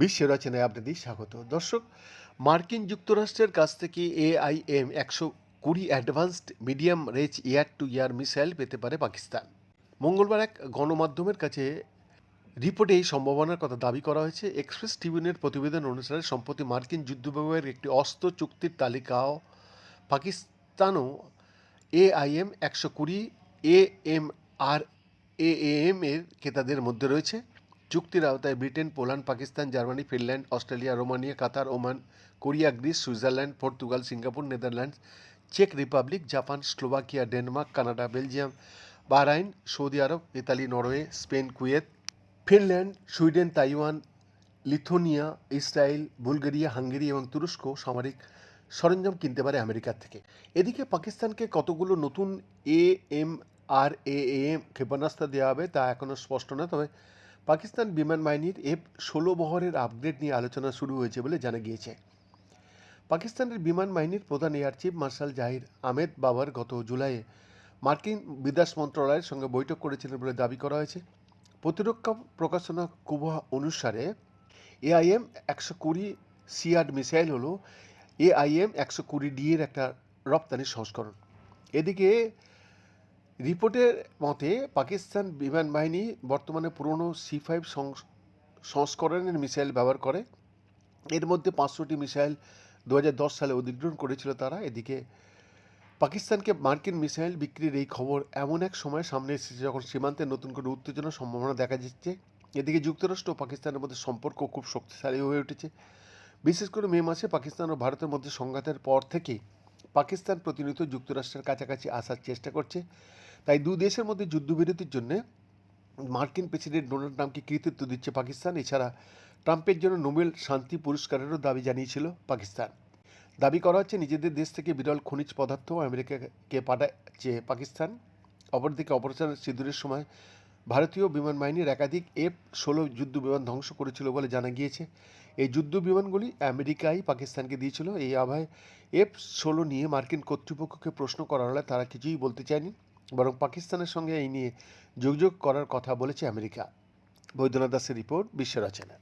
বিশ্ব রচনায় আপনাদের স্বাগত। দর্শক, মার্কিন যুক্তরাষ্ট্রের কাছ থেকে এআইএম একশো কুড়ি advanced medium range air to air missile পেতে পারে পাকিস্তান। মঙ্গলবার এক গণমাধ্যমের কাছে রিপোর্টে এই সম্ভাবনার কথা দাবি করা হয়েছে। এক্সপ্রেস ট্রিবিউনের প্রতিবেদন অনুসারে সম্প্রতি মার্কিন যুদ্ধ বিভাগের একটি অস্ত্র চুক্তির তালিকাও পাকিস্তানও এআইএম একশো কুড়ি A M R A M এর ক্রেতাদের মধ্যে রয়েছে। চুক্তির আওতায় Britain, Poland, Pakistan, Germany, Finland, Australia, Romania, Qatar, Oman, Korea, Greece, Switzerland, Portugal, Singapore, Netherlands, check Republic, Japan, Slovakia, Denmark, Canada, Belgium, Bahrain, Saudi Arab, Italy, Norway, Spain, Kuwait, Finland, Sweden, Taiwan, Lithuania, Israel, Bulgaria, Hungary এবং তুরস্ক সামরিক সরঞ্জাম কিনতে পারে আমেরিকার থেকে। এদিকে পাকিস্তানকে কতগুলো নতুন A M R A M ক্ষেপণাস্ত্র দেওয়া হবে, তা এখনও স্পষ্ট না তবে পাকিস্তান বিমান বাহিনীর এফ ষোলো বহরের আপগ্রেড নিয়ে আলোচনা শুরু হয়েছে বলে জানা গিয়েছে। পাকিস্তানের বিমান বাহিনীর প্রধান air chief marshal Zaheer Ahmed Babar গত জুলাইয়ে মার্কিন বিদেশ মন্ত্রণালয়ের সঙ্গে বৈঠক করেছিলেন বলে দাবি করা হয়েছে। প্রতিরক্ষা প্রকাশনা কুবা অনুসারে এআইএম একশো কুড়ি সিয়াড মিসাইল হল এআইএম একশো কুড়ি ডি এর একটা রপ্তানি সংস্করণ। এদিকে রিপোর্টের মতে, পাকিস্তান বিমান বাহিনী বর্তমানে পুরনো সি ফাইভ সংস্করণের মিসাইল ব্যবহার করে। এর মধ্যে পাঁচশোটি মিসাইল দু হাজার দশ সালে অধিগ্রহণ করেছিল তারা। এদিকে পাকিস্তানকে মার্কিন মিসাইল বিক্রির এই খবর এমন এক সময় সামনে এসেছে যখন সীমান্তে নতুন করে উত্তেজনার সম্ভাবনা দেখা যাচ্ছে এদিকে যুক্তরাষ্ট্র ও পাকিস্তানের মধ্যে সম্পর্ক খুব শক্তিশালী হয়ে উঠেছে। বিশেষ করে মে মাসে পাকিস্তান ও ভারতের মধ্যে সংঘাতের পর থেকেই পাকিস্তান প্রতিনিয়ত যুক্তরাষ্ট্রের কাছাকাছি আসার চেষ্টা করছে। তাই দু দেশের মধ্যে যুদ্ধবিরতির জন্য মার্কিন প্রেসিডেন্ট ডোনাল্ড ট্রাম্পকে কৃতিত্ব দিচ্ছে পাকিস্তান। এছাড়া ট্রাম্পের জন্য নোবেল শান্তি পুরস্কারেরও দাবি জানিয়েছিল পাকিস্তান। দাবি করা হচ্ছে, নিজেদের দেশ থেকে বিরল খনিজ পদার্থ আমেরিকাকে পাঠাচ্ছে পাকিস্তান। অপরদিকে অপারেশন সিঁদুরের সময় ভারতীয় বিমান বাহিনীর একাধিক এফ ষোলো যুদ্ধ বিমান ধ্বংস করেছিল বলে জানা গিয়েছে। এই যুদ্ধ বিমানগুলি আমেরিকাই পাকিস্তানকে দিয়েছিল। এই আভায় এফ ষোলো নিয়ে মার্কিন কর্তৃপক্ষকে প্রশ্ন করা হলে তারা কিছুই বলতে চায়নি, বরং পাকিস্তানের সঙ্গে এই নিয়ে যোগাযোগ করার কথা বলেছে আমেরিকা। বৈদ্যনাথ দাসের রিপোর্ট, বিশ্ব রচনা।